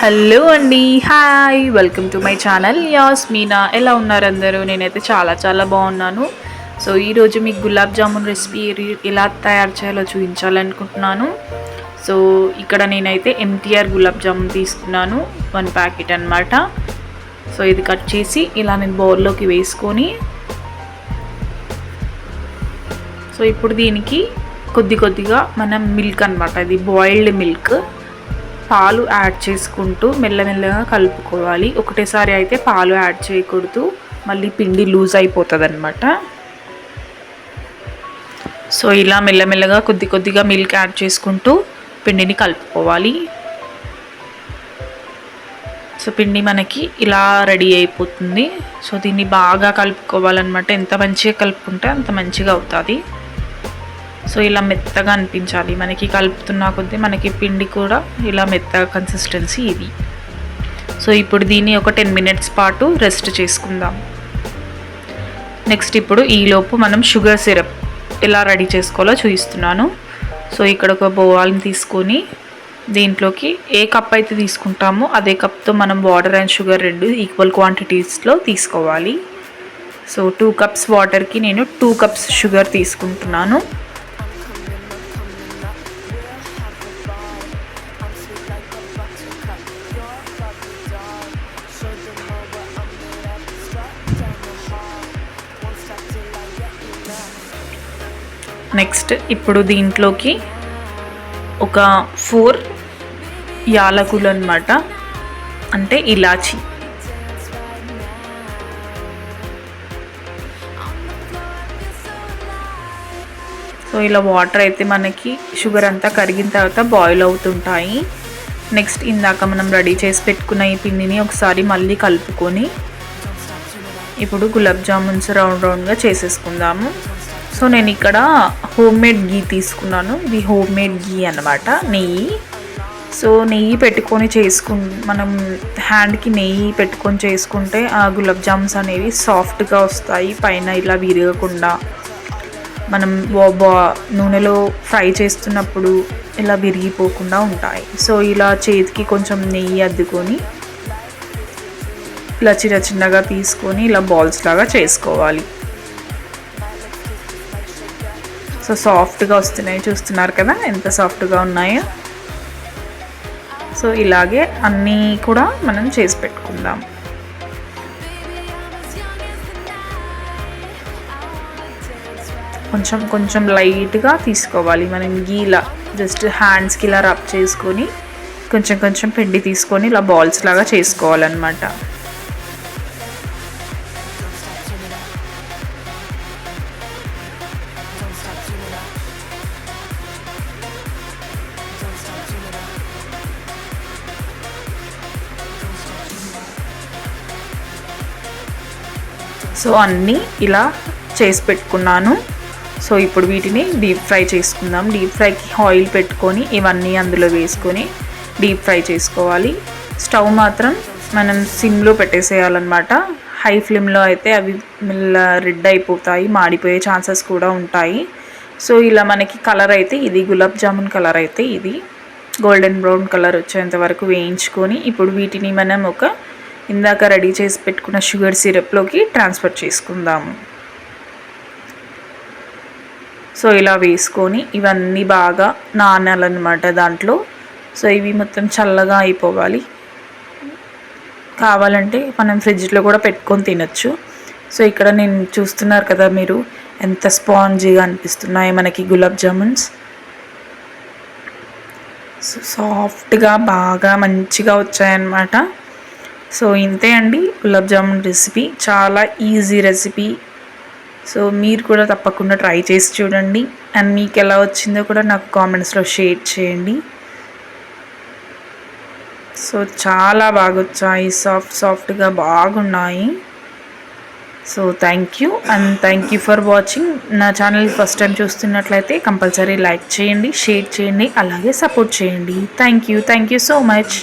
Hello అండి hi welcome to my channel as Meena. ఎలా ఉన్నారు అందరూ? నేనైతే చాలా చాలా బాగున్నాను. సో ఈరోజు మీకు గులాబ్ జామున్ రెసిపీ ఎలా తయారు చేయాలో చూపించాలనుకుంటున్నాను. సో ఇక్కడ నేనైతే ఎంటీఆర్ గులాబ్ జామున్ తీసుకున్నాను వన్ ప్యాకెట్ అనమాట సో ఇది కట్ చేసి ఇలా నేను బౌల్లోకి వేసుకొని సో ఇప్పుడు దీనికి కొద్ది కొద్దిగా మనం మిల్క్ అనమాట ఇది బాయిల్డ్ మిల్క్. పాలు యాడ్ చేసుకుంటూ మెల్లమెల్లగా కలుపుకోవాలి. ఒకటేసారి అయితే పాలు యాడ్ చేయకూడదు. మళ్ళీ పిండి లూజ్ అయిపోతుంది అనమాట సో ఇలా మెల్లమెల్లగా కొద్ది కొద్దిగా మిల్క్ యాడ్ చేసుకుంటూ పిండిని కలుపుకోవాలి. సో పిండి మనకి ఇలా రెడీ అయిపోతుంది. సో దీన్ని బాగా కలుపుకోవాలన్నమాట. ఎంత మంచిగా కలుపుకుంటే అంత మంచిగా అవుతుంది. సో ఇలా మెత్తగా అనిపించాలి. మనకి కలుపుతున్న కొద్దీ మనకి పిండి కూడా ఇలా మెత్తగా కన్సిస్టెన్సీ ఇది. సో ఇప్పుడు దీన్ని ఒక టెన్ మినిట్స్ పాటు రెస్ట్ చేసుకుందాం. నెక్స్ట్ ఇప్పుడు ఈలోపు మనం షుగర్ సిరప్ ఎలా రెడీ చేసుకోవాలో చూపిస్తున్నాను. సో ఇక్కడ ఒక బోవాల్ని తీసుకొని దీంట్లోకి ఏ కప్ అయితే తీసుకుంటామో అదే కప్తో మనం వాటర్ అండ్ షుగర్ రెండు ఈక్వల్ క్వాంటిటీస్లో తీసుకోవాలి. సో టూ కప్స్ వాటర్కి నేను టూ కప్స్ షుగర్ తీసుకుంటున్నాను. నెక్స్ట్ ఇప్పుడు దీంట్లోకి ఒక ఫోర్ యాలకులు అనమాట అంటే ఇలాచి. సో ఇలా వాటర్ అయితే మనకి షుగర్ అంతా కరిగిన తర్వాత బాయిల్ అవుతుంటాయి. నెక్స్ట్ ఇందాక మనం రెడీ చేసి పెట్టుకున్న ఈ పిండిని ఒకసారి మళ్ళీ కలుపుకొని ఇప్పుడు గులాబ్ జామున్స్ రౌండ్ రౌండ్గా చేసేసుకుందాము. సో నేను ఇక్కడ హోమ్ మేడ్ గీ తీసుకున్నాను. ఇది హోమ్ మేడ్ గీ అనమాట నెయ్యి. సో నెయ్యి పెట్టుకొని చేసుకు మనం హ్యాండ్కి నెయ్యి పెట్టుకొని చేసుకుంటే ఆ గులాబ్ జామ్స్ అనేవి సాఫ్ట్గా వస్తాయి పైన ఇలా విరగకుండా. మనం బా నూనెలో ఫ్రై చేస్తున్నప్పుడు ఇలా విరిగిపోకుండా ఉంటాయి. సో ఇలా చేతికి కొంచెం నెయ్యి అద్దుకొని ఇలా చిన్న చిన్నగా తీసుకొని ఇలా బాల్స్ లాగా చేసుకోవాలి. సో సాఫ్ట్గా వస్తున్నాయి. చూస్తున్నారు కదా ఎంత సాఫ్ట్గా ఉన్నాయో. సో ఇలాగే అన్నీ కూడా మనం చేసి పెట్టుకుందాం. కొంచెం కొంచెం లైట్గా తీసుకోవాలి. మనం గీలా జస్ట్ హ్యాండ్స్కి ఇలా రబ్ చేసుకొని కొంచెం కొంచెం పిండి తీసుకొని ఇలా బాల్స్ లాగా చేసుకోవాలన్నమాట. సో అన్నీ ఇలా చేసి పెట్టుకున్నాను. సో ఇప్పుడు వీటిని డీప్ ఫ్రై చేసుకుందాం. డీప్ ఫ్రైకి ఆయిల్ పెట్టుకొని ఇవన్నీ అందులో వేసుకొని డీప్ ఫ్రై చేసుకోవాలి. స్టవ్ మాత్రం మనం సిమ్లో పెట్టేసేయాలన్నమాట. హై ఫ్లేమ్లో అయితే అవి మెల్ల రెడ్ అయిపోతాయి మాడిపోయే ఛాన్సెస్ కూడా ఉంటాయి. సో ఇలా మనకి కలర్ అయితే ఇది గులాబ్ జామున్ కలర్ అయితే ఇది. గోల్డెన్ బ్రౌన్ కలర్ వచ్చేంత వరకు వేయించుకొని ఇప్పుడు వీటిని మనం ఒక ఇందాక రెడీ చేసి పెట్టుకున్న షుగర్ సిరప్లోకి ట్రాన్స్ఫర్ చేసుకుందాము. సో ఇలా వేసుకొని ఇవన్నీ బాగా నానాలన్నమాట దాంట్లో. సో ఇవి మొత్తం చల్లగా అయిపోవాలి. కావాలంటే మనం ఫ్రిడ్జ్లో కూడా పెట్టుకొని తినచ్చు. సో ఇక్కడ నేను చూస్తున్నారు కదా మీరు ఎంత స్పాంజీగా అనిపిస్తున్నాయి మనకి గులాబ్ జామున్స్. సో సాఫ్ట్గా బాగా మంచిగా వచ్చాయన్నమాట. సో ఇంతే అండి గులాబ్ జామున్ రెసిపీ. చాలా ఈజీ రెసిపీ. సో మీరు కూడా తప్పకుండా ట్రై చేసి చూడండి. అండ్ మీకు ఎలా వచ్చిందో కూడా నాకు కామెంట్స్లో షేర్ చేయండి. సో చాలా బాగా వచ్చాయి. సాఫ్ట్ సాఫ్ట్గా బాగున్నాయి. So thank you. And thank you for watching. నా ఛానల్ ఫస్ట్ టైం చూస్తున్నట్లయితే కంపల్సరీ లైక్ చేయండి షేర్ చేయండి అలాగే సపోర్ట్ చేయండి. Thank you. Thank you so much.